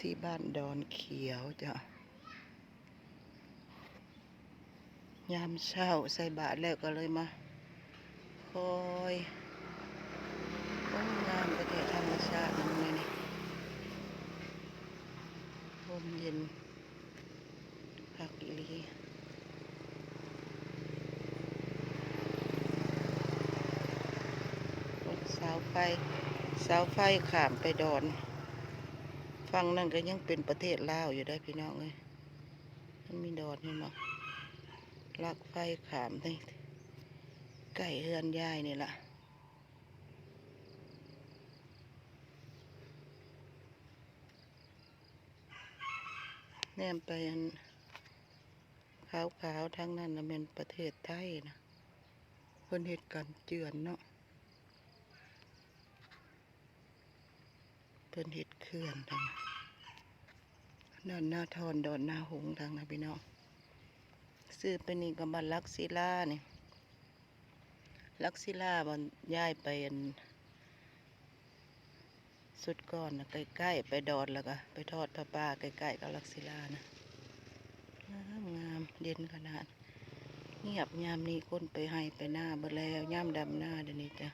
ที่บ้านดอนเขียวจ้ะ ยามเช้าใส่บาตรแล้วก็เลยมาคอยโอ้งามประเทศธรรมชาตินั่นไงนี่ลมเย็นพักอีลีเสาไฟเสาไฟขามไปดอน ฟังนั่นก็ยังเป็นประเทศลาวอยู่ได้พี่น้องเลยมันมีดอนเห็นบ่ลักไฟขามได้ไก่เฮือนยายนี่ล่ะแนมไปอันขาวๆทั้งนั้นนะเป็นประเทศไทยนะเพิ่นเหตุการณ์เจือนเนาะ เพิ่นเหตุเขื่อนทางนั่นหน้าทอนดอนหน้าหงทางนะพี่น้องซื้อไปนี่กับบันลักศิล่านี่ลักศิล่าบอนย้ายไปอันสุดก่อนนะใกล้ๆไปดอนแล้วก็ไปทอดผ้าป่าใกล้ๆกับลักศิล่านะงามงามเย็นขนาด เงียบยามนี้คนไปให้ไปหน้าเบแล้วย่ามดำหน้าเดี๋ยวนี้จ้ะ